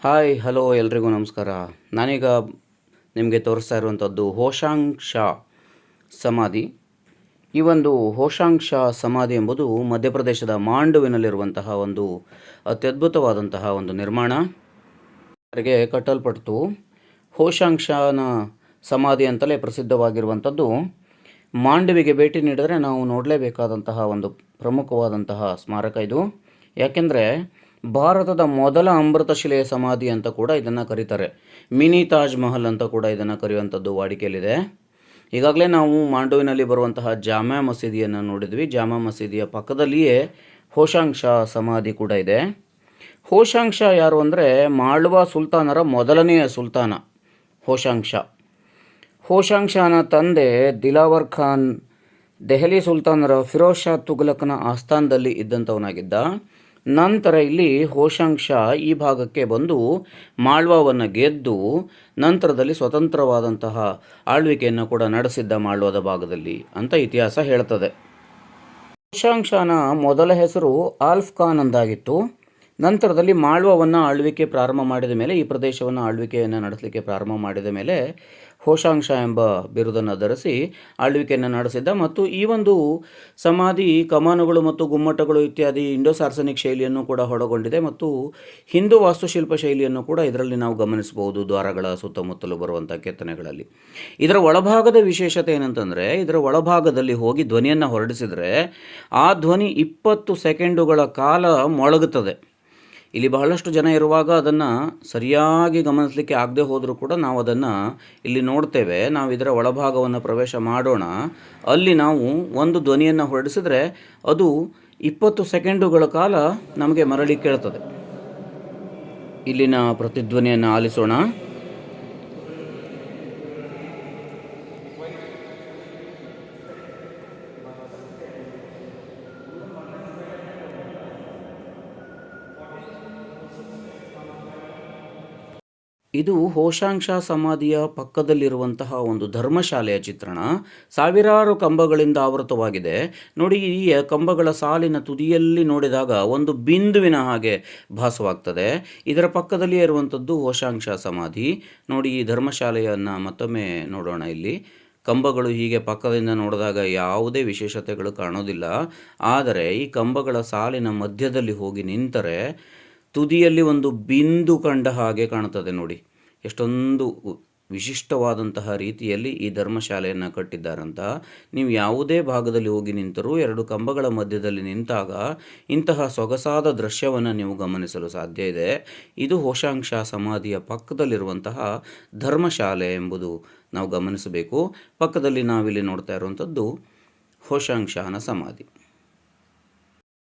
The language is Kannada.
ಹಾಯ್, ಹಲೋ, ಎಲ್ರಿಗೂ ನಮಸ್ಕಾರ. ನಾನೀಗ ನಿಮಗೆ ತೋರಿಸ್ತಾ ಇರುವಂಥದ್ದು ಹೋಶಾಂಗ್ ಶಾ ಸಮಾಧಿ. ಈ ಒಂದು ಹೋಶಾಂಗ್ ಶಾ ಸಮಾಧಿ ಎಂಬುದು ಮಧ್ಯಪ್ರದೇಶದ ಮಾಂಡುವಿನಲ್ಲಿರುವಂತಹ ಒಂದು ಅತ್ಯದ್ಭುತವಾದಂತಹ ಒಂದು ನಿರ್ಮಾಣ. ಅವರಿಗೆ ಕಟ್ಟಲ್ಪಟ್ಟಿತು ಹೋಶಾಂಗ್ ಶಾನ ಸಮಾಧಿ ಅಂತಲೇ ಪ್ರಸಿದ್ಧವಾಗಿರುವಂಥದ್ದು ಮಾಂಡವಿಗೆ ಭೇಟಿ ನೀಡಿದರೆ ನಾವು ನೋಡಲೇಬೇಕಾದಂತಹ ಒಂದು ಪ್ರಮುಖವಾದಂತಹ ಸ್ಮಾರಕ ಇದು. ಯಾಕೆಂದರೆ ಭಾರತದ ಮೊದಲ ಅಮೃತಶಿಲೆಯ ಸಮಾಧಿ ಅಂತ ಕೂಡ ಇದನ್ನು ಕರೀತಾರೆ. ಮಿನಿ ತಾಜ್ ಮಹಲ್ ಅಂತ ಕೂಡ ಇದನ್ನು ಕರೆಯುವಂಥದ್ದು ವಾಡಿಕೆಯಲ್ಲಿದೆ. ಈಗಾಗಲೇ ನಾವು ಮಾಂಡುವಿನಲ್ಲಿ ಬರುವಂತಹ ಜಾಮಾ ಮಸೀದಿಯನ್ನು ನೋಡಿದ್ವಿ. ಜಾಮಾ ಮಸೀದಿಯ ಪಕ್ಕದಲ್ಲಿಯೇ ಹೋಶಾಂಗ್ ಸಮಾಧಿ ಕೂಡ ಇದೆ. ಹೋಶಾಂಗ್ ಶಾ ಯಾರು ಅಂದರೆ ಮಾಳ್ವಾ ಸುಲ್ತಾನರ ಮೊದಲನೆಯ ಸುಲ್ತಾನ ಹೋಶಾಂಗ್ ಶಾ. ಹೋಶಾಂಗ್ ಶಾನ ತಂದೆ ದಿಲಾವರ್ ಖಾನ್, ದೆಹಲಿ ಸುಲ್ತಾನರ ಫಿರೋಜ್ ಶಾ ತುಘಲಕನ ಆಸ್ಥಾನದಲ್ಲಿ ಇದ್ದಂಥವನಾಗಿದ್ದ. ನಂತರ ಇಲ್ಲಿ ಹೋಶಾಂಗ್ ಶಾ ಈ ಭಾಗಕ್ಕೆ ಬಂದು ಮಾಳ್ವಾವನ್ನು ಗೆದ್ದು ನಂತರದಲ್ಲಿ ಸ್ವತಂತ್ರವಾದಂತಹ ಆಳ್ವಿಕೆಯನ್ನು ಕೂಡ ನಡೆಸಿದ್ದ ಮಾಳ್ವಾದ ಭಾಗದಲ್ಲಿ ಅಂತ ಇತಿಹಾಸ ಹೇಳ್ತದೆ. ಹೋಶಾಂಗ್ ಮೊದಲ ಹೆಸರು ಆಲ್ಫ್ ಖಾನ್ ಅಂದಾಗಿತ್ತು. ನಂತರದಲ್ಲಿ ಮಾಳ್ವವನ್ನು ಆಳ್ವಿಕೆ ಪ್ರಾರಂಭ ಮಾಡಿದ ಮೇಲೆ, ಈ ಪ್ರದೇಶವನ್ನು ಆಳ್ವಿಕೆಯನ್ನು ನಡೆಸಲಿಕ್ಕೆ ಪ್ರಾರಂಭ ಮಾಡಿದ ಮೇಲೆ ಹೋಷಾಂಶ ಎಂಬ ಬಿರುದನ್ನು ಧರಿಸಿ ಆಳ್ವಿಕೆಯನ್ನು ನಡೆಸಿದ್ದ. ಮತ್ತು ಈ ಒಂದು ಸಮಾಧಿ, ಕಮಾನುಗಳು ಮತ್ತು ಗುಮ್ಮಟಗಳು ಇತ್ಯಾದಿ ಇಂಡೋ ಸಾರ್ಸನಿಕ್ ಶೈಲಿಯನ್ನು ಕೂಡ ಒಳಗೊಂಡಿದೆ. ಮತ್ತು ಹಿಂದೂ ವಾಸ್ತುಶಿಲ್ಪ ಶೈಲಿಯನ್ನು ಕೂಡ ಇದರಲ್ಲಿ ನಾವು ಗಮನಿಸಬಹುದು ದ್ವಾರಗಳ ಸುತ್ತಮುತ್ತಲು ಬರುವಂಥ ಕೆತ್ತನೆಗಳಲ್ಲಿ. ಇದರ ಒಳಭಾಗದ ವಿಶೇಷತೆ ಏನಂತಂದರೆ, ಇದರ ಒಳಭಾಗದಲ್ಲಿ ಹೋಗಿ ಧ್ವನಿಯನ್ನು ಹೊರಡಿಸಿದರೆ ಆ ಧ್ವನಿ ಇಪ್ಪತ್ತು ಸೆಕೆಂಡುಗಳ ಕಾಲ ಮೊಳಗುತ್ತದೆ. ಇಲ್ಲಿ ಬಹಳಷ್ಟು ಜನ ಇರುವಾಗ ಅದನ್ನು ಸರಿಯಾಗಿ ಗಮನಿಸಲಿಕ್ಕೆ ಆಗದೆ ಹೋದರೂ ಕೂಡ ನಾವು ಅದನ್ನು ಇಲ್ಲಿ ನೋಡ್ತೇವೆ. ನಾವು ಇದರ ಒಳಭಾಗವನ್ನು ಪ್ರವೇಶ ಮಾಡೋಣ. ಅಲ್ಲಿ ನಾವು ಒಂದು ಧ್ವನಿಯನ್ನು ಹೊರಡಿಸಿದ್ರೆ ಅದು ಇಪ್ಪತ್ತು ಸೆಕೆಂಡುಗಳ ಕಾಲ ನಮಗೆ ಮರಳಿ ಕೇಳ್ತದೆ. ಇಲ್ಲಿನ ಪ್ರತಿಧ್ವನಿಯನ್ನು ಆಲಿಸೋಣ. ಇದು ಹೋಶಾಂಕ್ಷ ಸಮಾಧಿಯ ಪಕ್ಕದಲ್ಲಿರುವಂತಹ ಒಂದು ಧರ್ಮಶಾಲೆಯ ಚಿತ್ರಣ. ಸಾವಿರಾರು ಕಂಬಗಳಿಂದ ಆವೃತವಾಗಿದೆ. ನೋಡಿ, ಈ ಕಂಬಗಳ ಸಾಲಿನ ತುದಿಯಲ್ಲಿ ನೋಡಿದಾಗ ಒಂದು ಬಿಂದುವಿನ ಹಾಗೆ ಭಾಸವಾಗ್ತದೆ. ಇದರ ಪಕ್ಕದಲ್ಲಿಯೇ ಇರುವಂಥದ್ದು ಹೋಶಾಂಕ್ಷ ಸಮಾಧಿ. ನೋಡಿ, ಈ ಧರ್ಮಶಾಲೆಯನ್ನು ಮತ್ತೊಮ್ಮೆ ನೋಡೋಣ ಇಲ್ಲಿ. ಕಂಬಗಳು ಹೀಗೆ ಪಕ್ಕದಿಂದ ನೋಡಿದಾಗ ಯಾವುದೇ ವಿಶೇಷತೆಗಳು ಕಾಣೋದಿಲ್ಲ. ಆದರೆ ಈ ಕಂಬಗಳ ಸಾಲಿನ ಮಧ್ಯದಲ್ಲಿ ಹೋಗಿ ನಿಂತರೆ ತುದಿಯಲ್ಲಿ ಒಂದು ಬಿಂದು ಕಂಡ ಹಾಗೆ ಕಾಣುತ್ತದೆ ನೋಡಿ. ಎಷ್ಟೊಂದು ವಿಶಿಷ್ಟವಾದಂತಹ ರೀತಿಯಲ್ಲಿ ಈ ಧರ್ಮಶಾಲೆಯನ್ನು ಕಟ್ಟಿದ್ದಾರಂತ. ನೀವು ಯಾವುದೇ ಭಾಗದಲ್ಲಿ ಹೋಗಿ ನಿಂತರೂ, ಎರಡು ಕಂಬಗಳ ಮಧ್ಯದಲ್ಲಿ ನಿಂತಾಗ ಇಂತಹ ಸೊಗಸಾದ ದೃಶ್ಯವನ್ನು ನೀವು ಗಮನಿಸಲು ಸಾಧ್ಯ ಇದೆ. ಇದು ಹೋಶಾಂಶ ಸಮಾಧಿಯ ಪಕ್ಕದಲ್ಲಿರುವಂತಹ ಧರ್ಮಶಾಲೆ ಎಂಬುದು ನಾವು ಗಮನಿಸಬೇಕು. ಪಕ್ಕದಲ್ಲಿ ನಾವಿಲ್ಲಿ ನೋಡ್ತಾ ಇರುವಂಥದ್ದು ಹೋಶಾಂಗ್ ಸಮಾಧಿ.